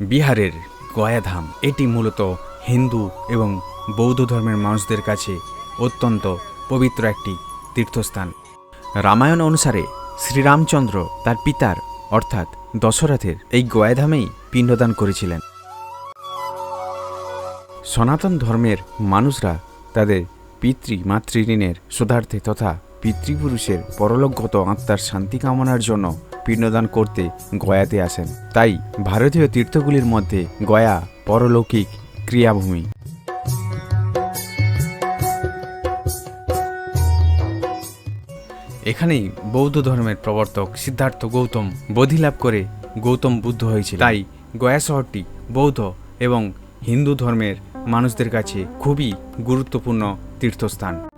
বিহারের গয়াধাম। এটি মূলত হিন্দু এবং বৌদ্ধ ধর্মের মানুষদের কাছে অত্যন্ত পবিত্র একটি তীর্থস্থান। রামায়ণ অনুসারে শ্রীরামচন্দ্র তার পিতার, অর্থাৎ দশরথের, এই গয়াধামেই পিণ্ডদান করেছিলেন। সনাতন ধর্মের মানুষরা তাদের পিতৃ মাতৃঋণের শোধার্থে তথা পিতৃপুরুষের পরলোকগত আত্মার শান্তি কামনার জন্য পিণ্ডদান করতে গয়াতে আসেন। তাই ভারতীয় তীর্থগুলির মধ্যে গয়া পরলৌকিক ক্রিয়াভূমি এখানেই বৌদ্ধ ধর্মের প্রবর্তক সিদ্ধার্থ গৌতম বোধি লাভ করে গৌতম বুদ্ধ হয়েছিল তাই গয়া শহরটি বৌদ্ধ এবং হিন্দু ধর্মের মানুষদের কাছে খুবই গুরুত্বপূর্ণ তীর্থস্থান।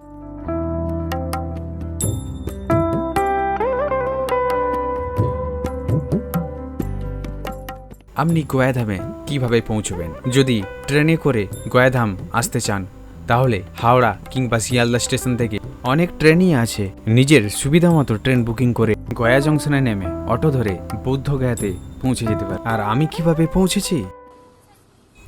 আপনি গয়াধামে কীভাবে পৌঁছবেন? যদি ট্রেনে করে গয়াধাম আসতে চান, তাহলে হাওড়া কিংবা শিয়ালদা স্টেশন থেকে অনেক ট্রেনই আছে। নিজের সুবিধা মতো ট্রেন বুকিং করে গয়া জংশনে নেমে অটো ধরে বৌদ্ধ গয়াতে পৌঁছে যেতে পারে আর আমি কীভাবে পৌঁছেছি?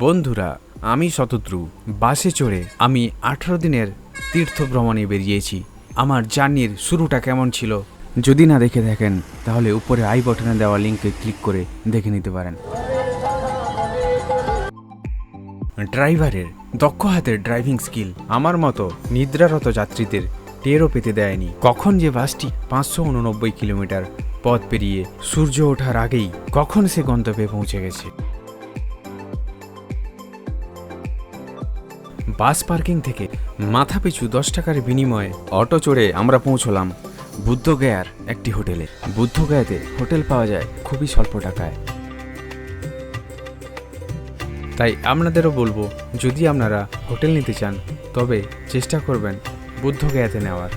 বন্ধুরা, আমি শতদ্রু। বাসে চড়ে আমি আঠারো দিনের তীর্থ ভ্রমণে বেরিয়েছি। আমার জার্নির শুরুটা কেমন ছিল? যদি না দেখে দেখেন, তাহলে উপরে আই বটনে দেওয়া লিঙ্কে ক্লিক করে দেখে নিতে পারেন। ড্রাইভারের দক্ষ হাতের ড্রাইভিং স্কিল আমার মতো নিদ্রারত যাত্রীদের টেরও পেতে দেয়নি। কখন যে বাসটি পাঁচশো উননব্বই কিলোমিটার পথ পেরিয়ে সূর্য ওঠার আগেই কখন সে গন্তব্যে পৌঁছে গেছে। বাস পার্কিং থেকে মাথাপিছু দশ টাকার বিনিময়ে অটো চড়ে আমরা পৌঁছলাম বুদ্ধগয়ার একটি হোটেলে বুদ্ধগয়াতে হোটেল পাওয়া যায় খুবই স্বল্প টাকায়। তাই আপনাদেরও বলব, যদি আপনারা হোটেল নিতে চান, তবে চেষ্টা করবেন বুদ্ধগয়াতে নেওয়ার।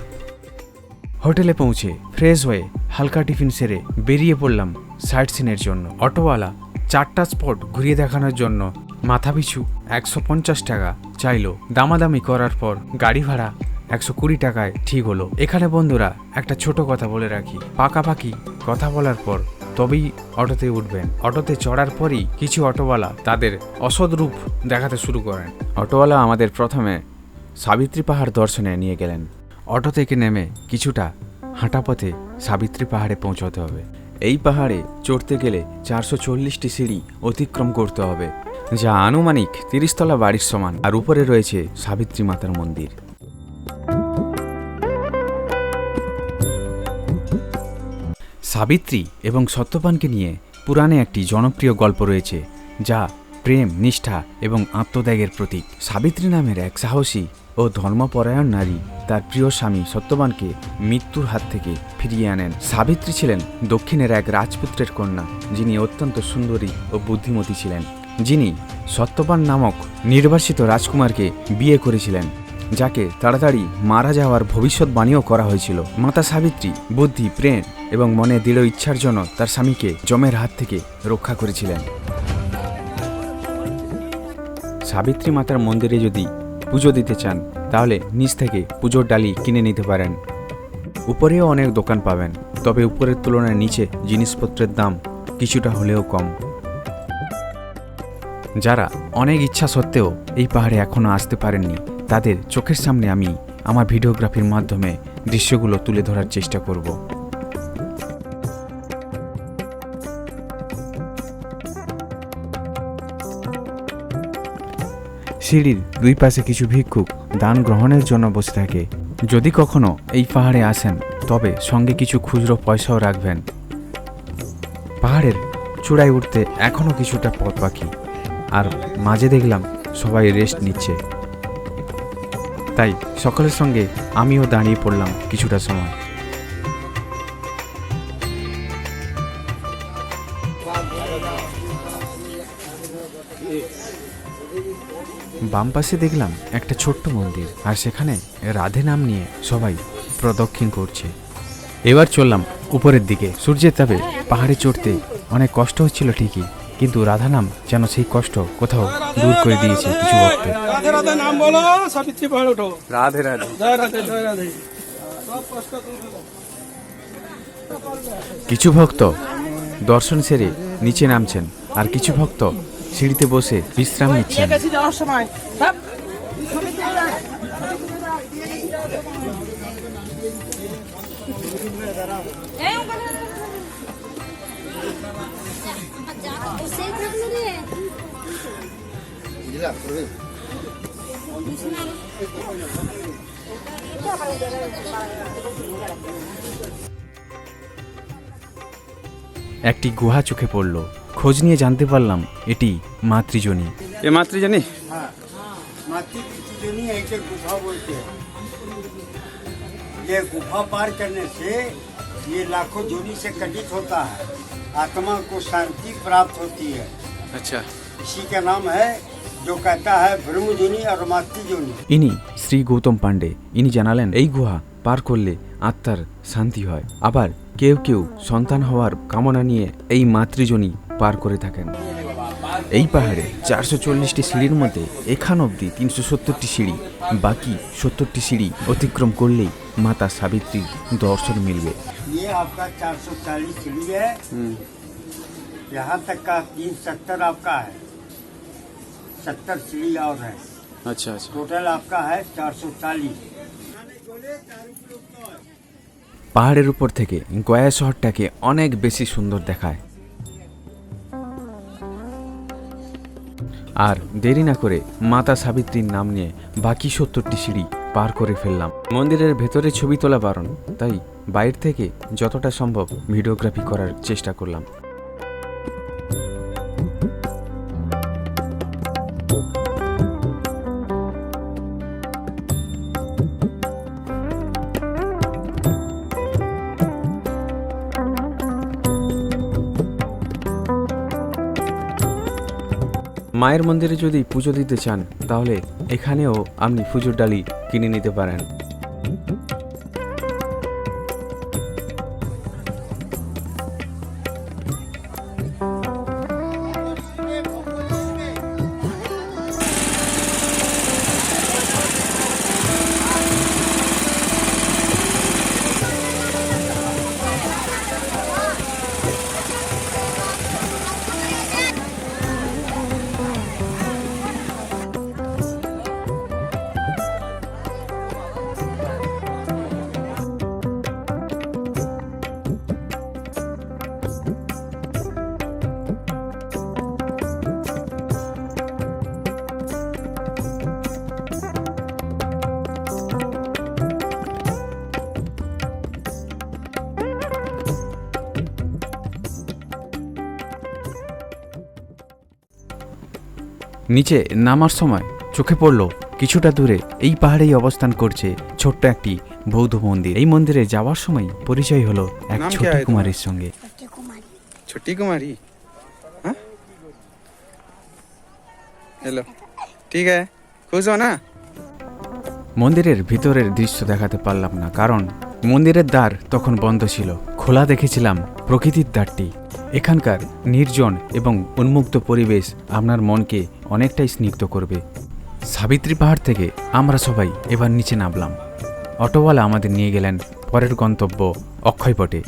হোটেলে পৌঁছে ফ্রেশ হয়ে হালকা টিফিন সেরে বেরিয়ে পড়লাম সাইট সিনের জন্য। অটোওয়ালা চারটা স্পট ঘুরিয়ে দেখানোর জন্য মাথাপিছু একশো পঞ্চাশ টাকা চাইলো। দামাদামি করার পর গাড়ি ভাড়া একশো কুড়ি টাকায় ঠিক হলো। এখানে বন্ধুরা, একটা ছোট কথা বলে রাখি। পাকাপাকি কথা বলার পর তবেই অটোতে উঠবেন। অটোতে চড়ার পরই কিছু অটোওয়ালা তাদের অসৎ রূপ দেখাতে শুরু করেন। অটোওয়ালা আমাদের প্রথমে সাবিত্রী পাহাড় দর্শনে নিয়ে গেলেন। অটো থেকে নেমে কিছুটা হাঁটা পথে সাবিত্রী পাহাড়ে পৌঁছতে হবে। এই পাহাড়ে চড়তে গেলে চারশো চল্লিশটি সিঁড়ি অতিক্রম করতে হবে, যা আনুমানিক তিরিশতলা বাড়ির সমান। আর উপরে রয়েছে সাবিত্রী মাতার মন্দির। সাবিত্রী এবং সত্যবানকে নিয়ে পুরাণে একটি জনপ্রিয় গল্প রয়েছে, যা প্রেম, নিষ্ঠা এবং আত্মত্যাগের প্রতীক। সাবিত্রী নামের এক সাহসী ও ধর্মপরায়ণ নারী তার প্রিয় স্বামী সত্যবানকে মৃত্যুর হাত থেকে ফিরিয়ে আনেন। সাবিত্রী ছিলেন দক্ষিণের এক রাজপুত্রের কন্যা, যিনি অত্যন্ত সুন্দরী ও বুদ্ধিমতী ছিলেন। যিনি সত্যবান নামক নির্বাসিত রাজকুমারকে বিয়ে করেছিলেন। যাকে তাড়াতাড়ি মারা যাওয়ার ভবিষ্যৎবাণীও করা হয়েছিল। মাতা সাবিত্রী, বুদ্ধি, প্রেম এবং মনে দৃঢ় ইচ্ছার জন্য তার স্বামীকে জমের হাত থেকে রক্ষা করেছিলেন। সাবিত্রী মাতার মন্দিরে যদি পুজো দিতে চান, তাহলে নিচ থেকে পুজোর ডালি কিনে নিতে পারেন। উপরেও অনেক দোকান পাবেন, তবে উপরের তুলনায় নিচে জিনিসপত্রের দাম কিছুটা হলেও কম। যারা অনেক ইচ্ছা সত্ত্বেও এই পাহাড়ে এখনও আসতে পারেননি তাদের চোখের সামনে আমি আমার ভিডিওগ্রাফির মাধ্যমে দৃশ্যগুলো তুলে ধরার চেষ্টা করব। সিঁড়ির দুই পাশে কিছু ভিক্ষুক দান গ্রহণের জন্য বসে থাকে। যদি কখনো এই পাহাড়ে আসেন, তবে সঙ্গে কিছু খুচরো পয়সাও রাখবেন। পাহাড়ের চূড়ায় উঠতে এখনও কিছুটা পথ বাকি। আর মাঝে দেখলাম সবাই রেস্ট নিচ্ছে। তাই সকলের সঙ্গে আমিও দাঁড়িয়ে পড়লাম কিছুটা সময়। বাম পাশে দেখলাম একটা ছোট্ট মন্দির আর সেখানে রাধে নাম নিয়ে সবাই প্রদক্ষিণ করছে। এবার চললাম উপরের দিকে। সূর্যের তাপে পাহাড়ে চড়তে অনেক কষ্ট হচ্ছিল ঠিকই। কিন্তু রাধানাম যেন সেই কষ্ট কোথাও দূর করে দিয়েছে কিছু রাধে রাধে নাম বলো সাবিত্রী পাহাড় ওঠো। রাধে রাধে। জয় রাধে জয় রাধে। কিছু ভক্ত দর্শন সেরে নিচে নামছেন আর কিছু ভক্ত সিঁড়িতে বসে বিশ্রাম নিচ্ছেন। সময় একটি গুহা চোখে পড়ল খোঁজ নিয়ে জানতে পারলাম এটি মাতৃজনী এ মাতৃজনী माती की जो नहीं है इसे गुफा बोलते हैं ये गुफा पार करने से ये लाखों जोनी से कटित होता है आत्मा को शांति प्राप्त होती है আচ্ছা इसी का नाम है जो कहता है ब्रह्म जोनी और मातृ जोनी ইনি শ্রী গৌতম পাণ্ডে ইনি জানালেন এই গুহা পার করলে আত্মার শান্তি হয় আবার কেউ কেউ সন্তান হওয়ার কামনা নিয়ে এই মাতৃজনী পার করে থাকেন এই পাহাড়ে চারশো চল্লিশটি সিঁড়ির মধ্যে এখান অবধি তিনশো সত্তরটি সিঁড়ি বাকি সত্তরটি সিঁড়ি অতিক্রম করলেই মাতা সাবিত্রীর দর্শন মিলবে ये आपका 440 सीढ़ी है यहाँ तक का तीन सत्तर आपका है सत्तर सीढ़ी और है আচ্ছা আচ্ছা टोटल आपका है 440 পাহাড়ের উপর থেকে গয়া শহরটাকে অনেক বেশি সুন্দর দেখায় আর দেরি না করে মাতা সাবিত্রীর নাম নিয়ে বাকি সত্তরটি সিঁড়ি পার করে ফেললাম মন্দিরের ভেতরে ছবি তোলা বারণ তাই বাইরে থেকে যতটা সম্ভব ভিডিওগ্রাফি করার চেষ্টা করলাম মায়ের মন্দিরে যদি পুজো দিতে চান তাহলে এখানেও আপনি পুজোর ডালি কিনে নিতে পারেন। নিচে নামার সময় চোখে পড়ল কিছুটা দূরে এই পাহাড়েই অবস্থান করছে ছোট্ট একটি বৌদ্ধ মন্দির। এই মন্দিরে যাওয়ার সময় পরিচয় হলো এক ছোট কুমারীর সঙ্গে। ছোটি কুমারী? হ্যাঁ? হ্যালো ঠিক আছে খুশ না। মন্দিরের ভিতরের দৃশ্য দেখাতে পারলাম না কারণ মন্দিরের দ্বার তখন বন্ধ ছিল। খোলা দেখেছিলাম প্রকৃতির দ্বারটি। এখানকার নির্জন এবং উন্মুক্ত পরিবেশ আপনার মনকে অনেকটাই স্নিগ্ধ করবে। সাবিত্রী পাহাড় থেকে আমরা সবাই এবার নিচে নামলাম। অটোওয়ালা আমাদের নিয়ে গেলেন পরের গন্তব্য অক্ষয়পটে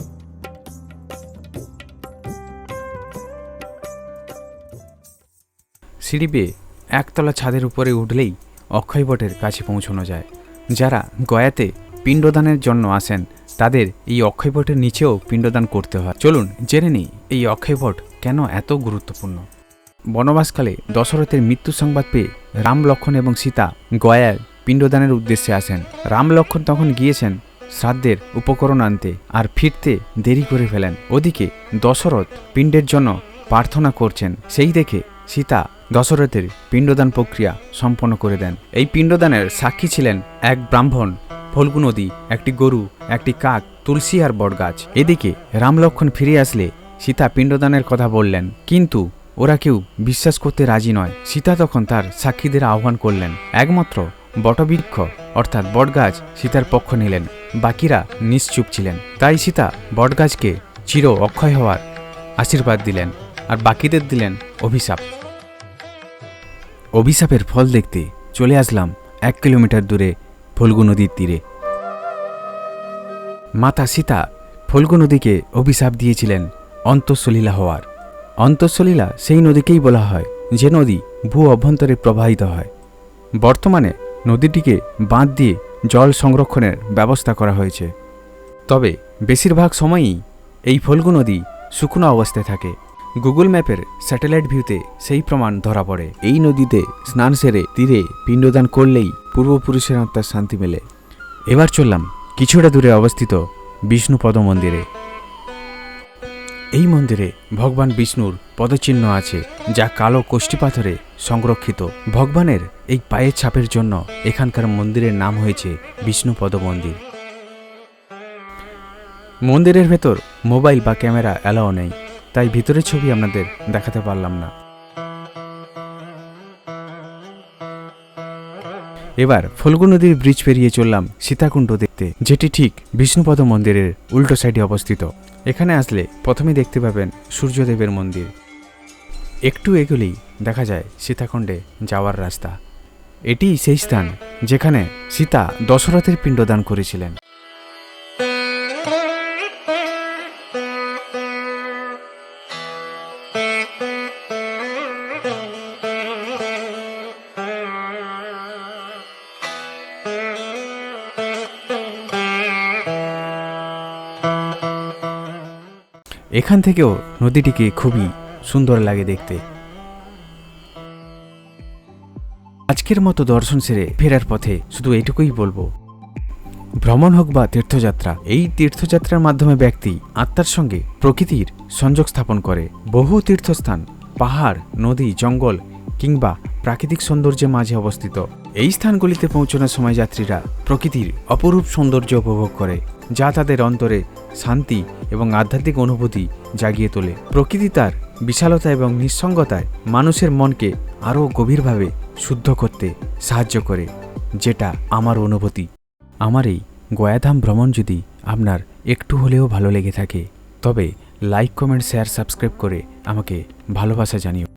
সিঁড়ি বেয়ে একতলা ছাদের উপরে উঠলেই অক্ষয়বটের কাছে পৌঁছানো যায়। যারা গয়াতে পিণ্ডদানের জন্য আসেন, তাদের এই অক্ষয়বটের নিচেও পিণ্ডদান করতে হয়। চলুন জেনে নিই এই অক্ষয়বট কেন এত গুরুত্বপূর্ণ? বনবাসকালে দশরথের মৃত্যু সংবাদ পেয়ে রাম লক্ষণ এবং সীতা গয়ায় পিণ্ডদানের উদ্দেশ্যে আসেন। রাম লক্ষণ তখন গিয়েছেন শ্রাদ্ধের উপকরণ আনতে আর ফিরতে দেরি করে ফেলেন। ওদিকে দশরথ পিণ্ডের জন্য প্রার্থনা করছেন। সেই দেখে সীতা দশরথের পিণ্ডদান প্রক্রিয়া সম্পন্ন করে দেন। এই পিণ্ডদানের সাক্ষী ছিলেন এক ব্রাহ্মণ ফল্গু নদী একটি গরু, একটি কাক, তুলসী আর বটগাছ। এদিকে রামলক্ষণ ফিরে আসলে সীতা পিণ্ডদানের কথা বললেন। কিন্তু ওরা কেউ বিশ্বাস করতে রাজি নয়। সীতা তখন তার সাক্ষীদের আহ্বান করলেন। একমাত্র বটবৃক্ষ, অর্থাৎ বটগাছ, সীতার পক্ষ নিলেন। বাকিরা নিশ্চুপ ছিলেন। তাই সীতা বটগাছকে চির অক্ষয় হওয়ার আশীর্বাদ দিলেন আর বাকিদের দিলেন অভিশাপ। অভিশাপের ফল দেখতে চলে আসলাম এক কিলোমিটার দূরে ফল্গু নদীর তীরে। মাতা সীতা ফল্গু নদীকে অভিশাপ দিয়েছিলেন। অন্তঃসলীলা হওয়ার। অন্তঃসলীলা সেই নদীকেই বলা হয়, যে নদী ভূ অভ্যন্তরে প্রবাহিত হয়। বর্তমানে নদীটিকে বাঁধ দিয়ে জল সংরক্ষণের ব্যবস্থা করা হয়েছে। তবে বেশিরভাগ সময়ই এই ফলগু নদী শুকনো অবস্থায় থাকে। গুগল ম্যাপের স্যাটেলাইট ভিউতে সেই প্রমাণ ধরা পড়ে। এই নদীতে স্নান সেরে তীরে পিণ্ডদান করলেই পূর্বপুরুষের আত্মার শান্তি মেলে। এবার চললাম কিছুটা দূরে অবস্থিত বিষ্ণুপদ মন্দিরে। এই মন্দিরে ভগবান বিষ্ণুর পদচিহ্ন আছে, যা কালো কোষ্ঠী পাথরে সংরক্ষিত। ভগবানের এই পায়ের ছাপের জন্য এখানকার মন্দিরের নাম হয়েছে বিষ্ণুপদ মন্দির। মন্দিরের ভেতর মোবাইল বা ক্যামেরা অ্যালাও নেই, তাই ভিতরের ছবি আপনাদের দেখাতে পারলাম না। এবার ফল্গু নদীর ব্রিজ পেরিয়ে চললাম সীতাকুণ্ড দেখতে, যেটি ঠিক বিষ্ণুপদ মন্দিরের উল্টো সাইডে অবস্থিত। এখানে আসলে প্রথমে দেখতে পাবেন সূর্যদেবের মন্দির। একটু এগুলি দেখা যায় সীতাকুণ্ডে যাওয়ার রাস্তা। এটি সেই স্থান যেখানে সীতা দশরথের পিণ্ডদান করেছিলেন। এখান থেকেও নদীটিকে খুবই সুন্দর লাগে দেখতে। আজকের মতো দর্শন সেরে ফেরার পথে শুধু এইটুকুই বলব। ভ্রমণ হোক বা তীর্থযাত্রা, এই তীর্থযাত্রার মাধ্যমে ব্যক্তি আত্মার সঙ্গে প্রকৃতির সংযোগ স্থাপন করে। বহু তীর্থস্থান, পাহাড়, নদী, জঙ্গল কিংবা প্রাকৃতিক সৌন্দর্যের মাঝে অবস্থিত। এই স্থানগুলিতে পৌঁছানোর সময় যাত্রীরা প্রকৃতির অপরূপ সৌন্দর্য উপভোগ করে, যা তাদের অন্তরে শান্তি এবং আধ্যাত্মিক অনুভূতি জাগিয়ে তোলে। প্রকৃতি তার বিশালতা এবং নিঃসঙ্গতায় মানুষের মনকে আরও গভীরভাবে শুদ্ধ করতে সাহায্য করে, যেটা আমার অনুভূতি। আমার এই গয়াধাম ভ্রমণ যদি আপনার একটু হলেও ভালো লেগে থাকে, তবে লাইক, কমেন্ট, শেয়ার, সাবস্ক্রাইব করে আমাকে ভালোবাসা জানিও।